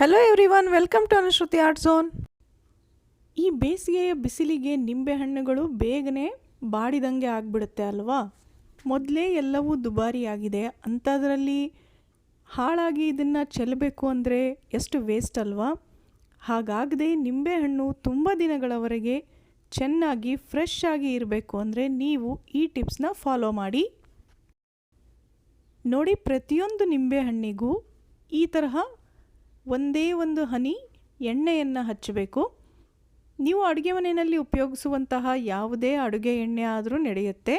Hello everyone welcome to Anushruti art zone ಈ ಬೇಸಿಗೆಯ ಬಿಸಿಲಿಗೆ ನಿಂಬೆಹಣ್ಣುಗಳು ಬೇಗನೆ ಬಾಡಿದಂಗೆ ಆಗಿಬಿಡುತ್ತೆ ಅಲ್ವಾ? ಮೊದಲೇ ಎಲ್ಲವೂ ದುಬಾರಿಯಾಗಿದೆ. ಅಂಥದ್ರಲ್ಲಿ ಹಾಳಾಗಿ ಇದನ್ನು ಚೆಲ್ಲಬೇಕು ಅಂದರೆ ಎಷ್ಟು ವೇಸ್ಟ್ ಅಲ್ವಾ? ಹಾಗಾಗದೆ ನಿಂಬೆಹಣ್ಣು ತುಂಬ ದಿನಗಳವರೆಗೆ ಚೆನ್ನಾಗಿ ಫ್ರೆಶ್ ಆಗಿ ಇರಬೇಕು ಅಂದರೆ ನೀವು ಈ ಟಿಪ್ಸ್ನ ಫಾಲೋ ಮಾಡಿ. ನೋಡಿ ಪ್ರತಿಯೊಂದು ನಿಂಬೆಹಣ್ಣಿಗೂ ಈ ತರಹ ಒಂದೇ ಒಂದು ಹನಿ ಎಣ್ಣೆಯನ್ನು ಹಚ್ಚಬೇಕು. ನೀವು ಅಡುಗೆ ಮನೆಯಲ್ಲಿ ಉಪಯೋಗಿಸುವಂತಹ ಯಾವುದೇ ಅಡುಗೆ ಎಣ್ಣೆ ಆದರೂ ನಡೆಯುತ್ತೆ.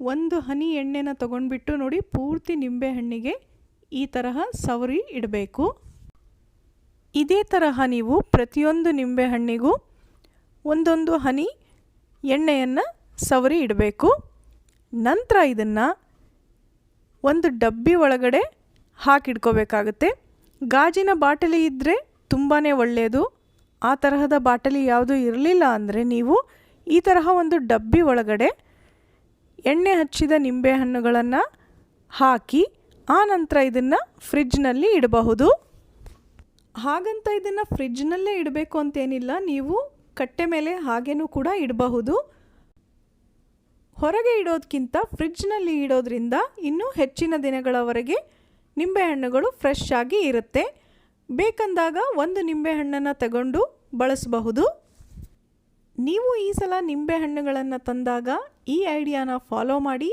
ಒಂದು ಹನಿ ಎಣ್ಣೆನ ತೊಗೊಂಡ್ಬಿಟ್ಟು ನೋಡಿ ಪೂರ್ತಿ ನಿಂಬೆಹಣ್ಣಿಗೆ ಈ ತರಹ ಸವರಿ ಇಡಬೇಕು. ಇದೇ ತರಹ ನೀವು ಪ್ರತಿಯೊಂದು ನಿಂಬೆಹಣ್ಣಿಗೂ ಒಂದೊಂದು ಹನಿ ಎಣ್ಣೆಯನ್ನು ಸವರಿ ಇಡಬೇಕು. ನಂತರ ಇದನ್ನು ಒಂದು ಡಬ್ಬಿ ಒಳಗಡೆ ಹಾಕಿಡ್ಕೋಬೇಕಾಗುತ್ತೆ. ಗಾಜಿನ ಬಾಟಲಿ ಇದ್ದರೆ ತುಂಬಾ ಒಳ್ಳೆಯದು ಆ ತರಹದ ಬಾಟಲಿ ಯಾವುದೂ ಇರಲಿಲ್ಲ ಅಂದರೆ ನೀವು ಈ ತರಹ ಒಂದು ಡಬ್ಬಿ ಒಳಗಡೆ ಎಣ್ಣೆ ಹಚ್ಚಿದ ನಿಂಬೆ ಹಣ್ಣುಗಳನ್ನು ಹಾಕಿ, ಆ ನಂತರ ಇದನ್ನು ಫ್ರಿಜ್ನಲ್ಲಿ ಇಡಬಹುದು. ಹಾಗಂತ ಇದನ್ನು ಫ್ರಿಜ್ನಲ್ಲೇ ಇಡಬೇಕು ಅಂತೇನಿಲ್ಲ, ನೀವು ಕಟ್ಟೆ ಮೇಲೆ ಹಾಗೇನೂ ಕೂಡ ಇಡಬಹುದು. ಹೊರಗೆ ಇಡೋದಕ್ಕಿಂತ ಫ್ರಿಜ್ನಲ್ಲಿ ಇಡೋದ್ರಿಂದ ಇನ್ನೂ ಹೆಚ್ಚಿನ ದಿನಗಳವರೆಗೆ ನಿಂಬೆಹಣ್ಣುಗಳು ಫ್ರೆಶ್ ಆಗಿ ಇರುತ್ತೆ. ಬೇಕಂದಾಗ ಒಂದು ನಿಂಬೆಹಣ್ಣನ್ನು ತಗೊಂಡು ಬಳಸಬಹುದು. ನೀವು ಈ ಸಲ ನಿಂಬೆಹಣ್ಣುಗಳನ್ನು ತಂದಾಗ ಈ ಐಡಿಯಾನ ಫಾಲೋ ಮಾಡಿ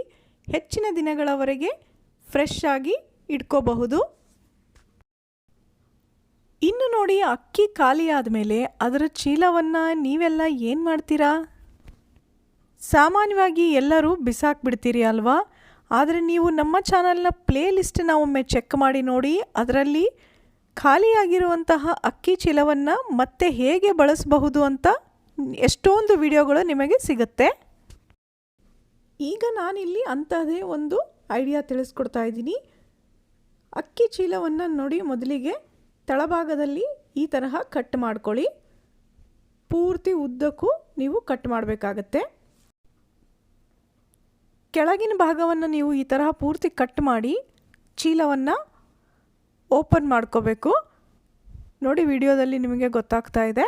ಹೆಚ್ಚಿನ ದಿನಗಳವರೆಗೆ ಫ್ರೆಶ್ ಆಗಿ ಇಟ್ಕೋಬಹುದು. ಇನ್ನು ನೋಡಿ ಅಕ್ಕಿ ಖಾಲಿ ಆದಮೇಲೆ ಅದರ ಚೀಲವನ್ನು ನೀವೆಲ್ಲ ಏನು ಮಾಡ್ತೀರಾ? ಸಾಮಾನ್ಯವಾಗಿ ಎಲ್ಲರೂ ಬಿಸಾಕ್ಬಿಡ್ತೀರಿ ಅಲ್ವಾ? ಆದರೆ ನೀವು ನಮ್ಮ ಚಾನಲ್ನ ಪ್ಲೇ ಲಿಸ್ಟನ್ನ ಒಮ್ಮೆ ಚೆಕ್ ಮಾಡಿ ನೋಡಿ, ಅದರಲ್ಲಿ ಖಾಲಿಯಾಗಿರುವಂತಹ ಅಕ್ಕಿ ಚೀಲವನ್ನು ಮತ್ತೆ ಹೇಗೆ ಬಳಸಬಹುದು ಅಂತ ಎಷ್ಟೊಂದು ವಿಡಿಯೋಗಳು ನಿಮಗೆ ಸಿಗುತ್ತೆ. ಈಗ ನಾನಿಲ್ಲಿ ಅಂತಹದೇ ಒಂದು ಐಡಿಯಾ ತಿಳಿಸ್ಕೊಡ್ತಾ ಇದ್ದೀನಿ. ಅಕ್ಕಿ ಚೀಲವನ್ನು ನೋಡಿ ಮೊದಲಿಗೆ ತಳಭಾಗದಲ್ಲಿ ಈ ತರಹ ಕಟ್ ಮಾಡ್ಕೊಳ್ಳಿ. ಪೂರ್ತಿ ಉದ್ದಕ್ಕೂ ನೀವು ಕಟ್ ಮಾಡಬೇಕಾಗತ್ತೆ. ಕೆಳಗಿನ ಭಾಗವನ್ನು ನೀವು ಈ ತರಹ ಪೂರ್ತಿ ಕಟ್ ಮಾಡಿ ಚೀಲವನ್ನು ಓಪನ್ ಮಾಡ್ಕೋಬೇಕು. ನೋಡಿ, ವಿಡಿಯೋದಲ್ಲಿ ನಿಮಗೆ ಗೊತ್ತಾಗ್ತಾ ಇದೆ.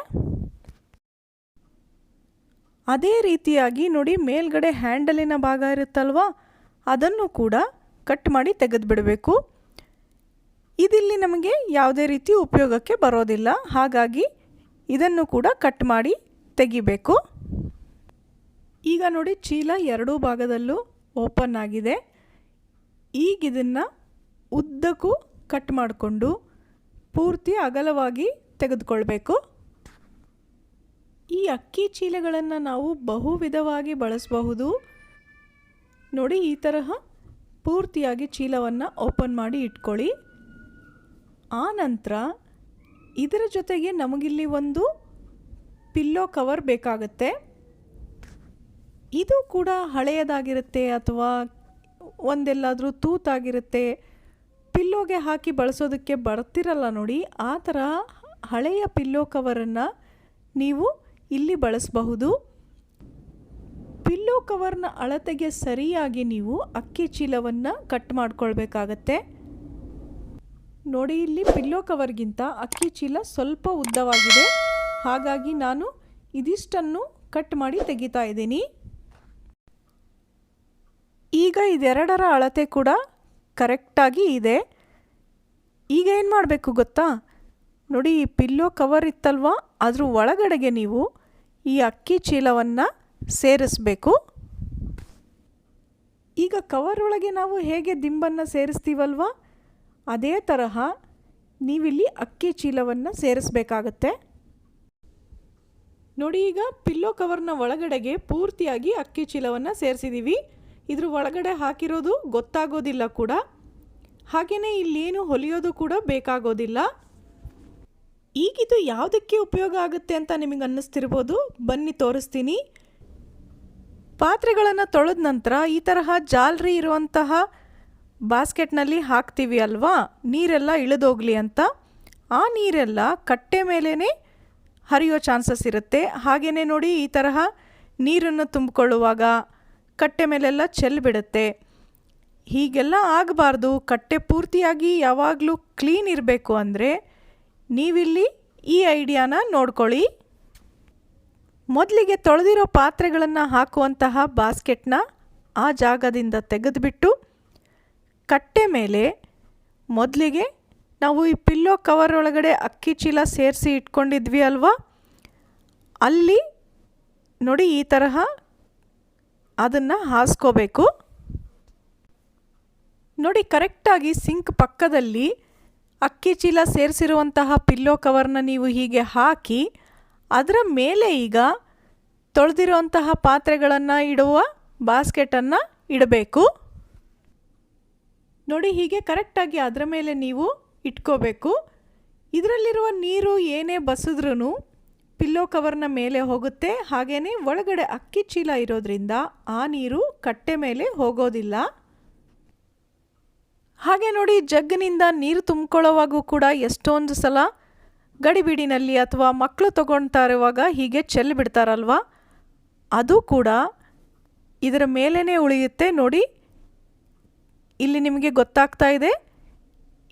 ಅದೇ ರೀತಿಯಾಗಿ ನೋಡಿ, ಮೇಲ್ಗಡೆ ಹ್ಯಾಂಡಲಿನ ಭಾಗ ಇರುತ್ತಲ್ವ, ಅದನ್ನು ಕೂಡ ಕಟ್ ಮಾಡಿ ತೆಗೆದುಬಿಡಬೇಕು. ಇದಿಲ್ಲಿ ನಮಗೆ ಯಾವುದೇ ರೀತಿ ಉಪಯೋಗಕ್ಕೆ ಬರೋದಿಲ್ಲ. ಹಾಗಾಗಿ ಇದನ್ನು ಕೂಡ ಕಟ್ ಮಾಡಿ ತೆಗಿಬೇಕು. ಈಗ ನೋಡಿ, ಚೀಲ ಎರಡೂ ಭಾಗದಲ್ಲೂ ಓಪನ್ ಆಗಿದೆ. ಈಗ ಇದನ್ನು ಉದ್ದಕ್ಕೂ ಕಟ್ ಮಾಡಿಕೊಂಡು ಪೂರ್ತಿ ಅಗಲವಾಗಿ ತೆಗೆದುಕೊಳ್ಬೇಕು. ಈ ಅಕ್ಕಿ ಚೀಲಗಳನ್ನು ನಾವು ಬಹು ವಿಧವಾಗಿ ಬಳಸಬಹುದು. ನೋಡಿ, ಈ ತರಹ ಪೂರ್ತಿಯಾಗಿ ಚೀಲವನ್ನು ಓಪನ್ ಮಾಡಿ ಇಟ್ಕೊಳ್ಳಿ. ಆ ನಂತರ ಇದರ ಜೊತೆಗೆ ನಮಗಿಲ್ಲಿ ಒಂದು ಪಿಲ್ಲೋ ಕವರ್ ಬೇಕಾಗುತ್ತೆ. ಇದು ಕೂಡ ಹಳೆಯದಾಗಿರುತ್ತೆ ಅಥವಾ ಒಂದೆಲ್ಲಾದರೂ ತೂತಾಗಿರುತ್ತೆ? ಪಿಲ್ಲೋಗೆ ಹಾಕಿ ಬಳಸೋದಕ್ಕೆ ಬರ್ತಿರಲ್ಲ ನೋಡಿ, ಆ ಥರ ಹಳೆಯ ಪಿಲ್ಲೋ ಕವರನ್ನು ನೀವು ಇಲ್ಲಿ ಬಳಸಬಹುದು. ಪಿಲ್ಲೋ ಕವರ್ನ ಅಳತೆಗೆ ಸರಿಯಾಗಿ ನೀವು ಅಕ್ಕಿ ಚೀಲವನ್ನು ಕಟ್ ಮಾಡ್ಕೊಳ್ಬೇಕಾಗತ್ತೆ. ನೋಡಿ, ಇಲ್ಲಿ ಪಿಲ್ಲೋ ಕವರ್ಗಿಂತ ಅಕ್ಕಿ ಚೀಲ ಸ್ವಲ್ಪ ಉದ್ದವಾಗಿದೆ. ಹಾಗಾಗಿ ನಾನು ಇದಿಷ್ಟನ್ನು ಕಟ್ ಮಾಡಿ ತೆಗಿತಾ ಇದ್ದೀನಿ. ಈಗ ಇದೆರಡರ ಅಳತೆ ಕೂಡ ಕರೆಕ್ಟಾಗಿ ಇದೆ. ಈಗ ಏನು ಮಾಡಬೇಕು ಗೊತ್ತಾ? ನೋಡಿ, ಈ ಪಿಲ್ಲೋ ಕವರ್ ಇತ್ತಲ್ವ? ಅದ್ರ ಒಳಗಡೆಗೆ ನೀವು ಈ ಅಕ್ಕಿ ಚೀಲವನ್ನು ಸೇರಿಸ್ಬೇಕು. ಈಗ ಕವರ್ ಒಳಗೆ ನಾವು ಹೇಗೆ ದಿಂಬನ್ನು ಸೇರಿಸ್ತೀವಲ್ವ? ಅದೇ ತರಹ ನೀವಿಲ್ಲಿ ಅಕ್ಕಿ ಚೀಲವನ್ನು ಸೇರಿಸ್ಬೇಕಾಗತ್ತೆ. ನೋಡಿ, ಈಗ ಪಿಲ್ಲೋ ಕವರ್ನ ಒಳಗಡೆಗೆ ಪೂರ್ತಿಯಾಗಿ ಅಕ್ಕಿ ಚೀಲವನ್ನು ಸೇರಿಸಿದ್ದೀವಿ ಇದ್ರ ಒಳಗಡೆ ಹಾಕಿರೋದು ಗೊತ್ತಾಗೋದಿಲ್ಲ ಕೂಡ. ಹಾಗೆಯೇ ಇಲ್ಲೇನು ಹೊಲಿಯೋದು ಕೂಡ ಬೇಕಾಗೋದಿಲ್ಲ. ಈಗಿದು ಯಾವುದಕ್ಕೆ ಉಪಯೋಗ ಆಗುತ್ತೆ ಅಂತ ನಿಮಗೆ ಅನ್ನಿಸ್ತಿರ್ಬೋದು? ಬನ್ನಿ ತೋರಿಸ್ತೀನಿ. ಪಾತ್ರೆಗಳನ್ನು ತೊಳೆದ ನಂತರ ಈ ತರಹ ಜಾಲರಿ ಇರುವಂತಹ ಬಾಸ್ಕೆಟ್ನಲ್ಲಿ ಹಾಕ್ತೀವಿ ಅಲ್ವಾ? ನೀರೆಲ್ಲ ಇಳಿದೋಗ್ಲಿ ಅಂತ. ಆ ನೀರೆಲ್ಲ ಕಟ್ಟೆ ಮೇಲೇ ಹರಿಯೋ ಚಾನ್ಸಸ್ ಇರುತ್ತೆ. ಹಾಗೆಯೇ ನೋಡಿ ಈ ತರಹ ನೀರನ್ನು ತುಂಬಿಕೊಳ್ಳುವಾಗ ಕಟ್ಟೆ ಮೇಲೆಲ್ಲ ಚೆಲ್ಬಿಡುತ್ತೆ ಹೀಗೆಲ್ಲ ಆಗಬಾರ್ದು. ಕಟ್ಟೆ ಪೂರ್ತಿಯಾಗಿ ಯಾವಾಗಲೂ ಕ್ಲೀನ್ ಇರಬೇಕು ಅಂದರೆ ನೀವಿಲ್ಲಿ ಈ ಐಡಿಯಾನ ನೋಡ್ಕೊಳ್ಳಿ. ಮೊದಲಿಗೆ ತೊಳೆದಿರೋ ಪಾತ್ರೆಗಳನ್ನು ಹಾಕುವಂತಹ ಬಾಸ್ಕೆಟ್ನ ಆ ಜಾಗದಿಂದ ತೆಗೆದುಬಿಟ್ಟು ಕಟ್ಟೆ ಮೇಲೆ ಮೊದಲಿಗೆ ನಾವು ಈ ಪಿಲ್ಲೋ ಕವರ್ ಒಳಗಡೆ ಅಕ್ಕಿ ಚೀಲ ಸೇರಿಸಿ ಇಟ್ಕೊಂಡಿದ್ವಿ ಅಲ್ವಾ? ಅಲ್ಲಿ ನೋಡಿ ಈ ತರಹ ಅದನ್ನು ಹಾಸ್ಕೋಬೇಕು. ನೋಡಿ, ಕರೆಕ್ಟಾಗಿ ಸಿಂಕ್ ಪಕ್ಕದಲ್ಲಿ ಅಕ್ಕಿ ಚೀಲ ಸೇರಿಸಿರುವಂತಹ ಪಿಲ್ಲೋ ಕವರ್ನ ನೀವು ಹೀಗೆ ಹಾಕಿ, ಅದರ ಮೇಲೆ ಈಗ ತೊಳೆದಿರುವಂತಹ ಪಾತ್ರೆಗಳನ್ನು ಇಡುವ ಬಾಸ್ಕೆಟನ್ನು ಇಡಬೇಕು. ನೋಡಿ, ಹೀಗೆ ಕರೆಕ್ಟಾಗಿ ಅದರ ಮೇಲೆ ನೀವು ಇಟ್ಕೋಬೇಕು. ಇದರಲ್ಲಿರುವ ನೀರು ಏನೇ ಬಸಿದ್ರೂ ಪಿಲ್ಲೋ ಕವರ್ನ ಮೇಲೆ ಹೋಗುತ್ತೆ. ಹಾಗೆಯೇ ಒಳಗಡೆ ಅಕ್ಕಿ ಚೀಲ ಇರೋದ್ರಿಂದ ಆ ನೀರು ಕಟ್ಟೆ ಮೇಲೆ ಹೋಗೋದಿಲ್ಲ. ಹಾಗೆ ನೋಡಿ ಜಗ್ಗಿನಿಂದ ನೀರು ತುಂಬ್ಕೊಳ್ಳೋವಾಗೂ ಕೂಡ ಎಷ್ಟೊಂದು ಸಲ ಗಡಿಬಿಡಿನಲ್ಲಿ ಅಥವಾ ಮಕ್ಕಳು ತಗೊಳ್ತಾ ಇರುವಾಗ ಹೀಗೆ ಚೆಲ್ಲಿ ಬಿಡ್ತಾರಲ್ವ? ಅದು ಕೂಡ ಇದರ ಮೇಲೇ ಉಳಿಯುತ್ತೆ. ನೋಡಿ, ಇಲ್ಲಿ ನಿಮಗೆ ಗೊತ್ತಾಗ್ತಾ ಇದೆ.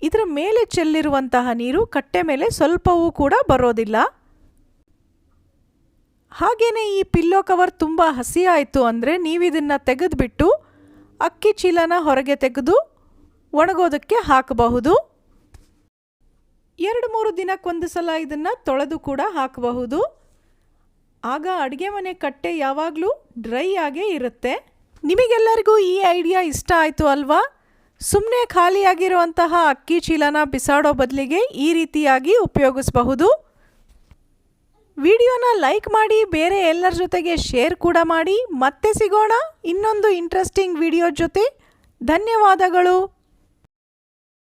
ಇದರ ಮೇಲೆ ಚೆಲ್ಲಿರುವಂತಹ ನೀರು ಕಟ್ಟೆ ಮೇಲೆ ಸ್ವಲ್ಪವೂ ಕೂಡ ಬರೋದಿಲ್ಲ. ಹಾಗೆಯೇ ಈ ಪಿಲ್ಲೋ ಕವರ್ ತುಂಬ ಹಸಿ ಆಯಿತು ಅಂದರೆ ನೀವು ಇದನ್ನು ತೆಗೆದುಬಿಟ್ಟು ಅಕ್ಕಿ ಚೀಲನ ಹೊರಗೆ ತೆಗೆದು ಒಣಗೋದಕ್ಕೆ ಹಾಕಬಹುದು. ಎರಡು ಮೂರು ದಿನಕ್ಕೊಂದು ಸಲ ಇದನ್ನು ತೊಳೆದು ಕೂಡ ಹಾಕಬಹುದು. ಆಗ ಅಡುಗೆ ಮನೆ ಕಟ್ಟೆ ಯಾವಾಗಲೂ ಡ್ರೈ ಆಗೇ ಇರುತ್ತೆ. ನಿಮಗೆಲ್ಲರಿಗೂ ಈ ಐಡಿಯಾ ಇಷ್ಟ ಆಯಿತು ಅಲ್ವಾ? ಸುಮ್ಮನೆ ಖಾಲಿಯಾಗಿರುವಂತಹ ಅಕ್ಕಿ ಚೀಲನ ಬಿಸಾಡೋ ಬದಲಿಗೆ ಈ ರೀತಿಯಾಗಿ ಉಪಯೋಗಿಸಬಹುದು. ವಿಡಿಯೋನ ಲೈಕ್ ಮಾಡಿ, ಬೇರೆ ಎಲ್ಲರ ಜೊತೆಗೆ ಶೇರ್ ಕೂಡ ಮಾಡಿ. ಮತ್ತೆ ಸಿಗೋಣ ಇನ್ನೊಂದು ಇಂಟ್ರೆಸ್ಟಿಂಗ್ ವಿಡಿಯೋ ಜೊತೆ. ಧನ್ಯವಾದಗಳು.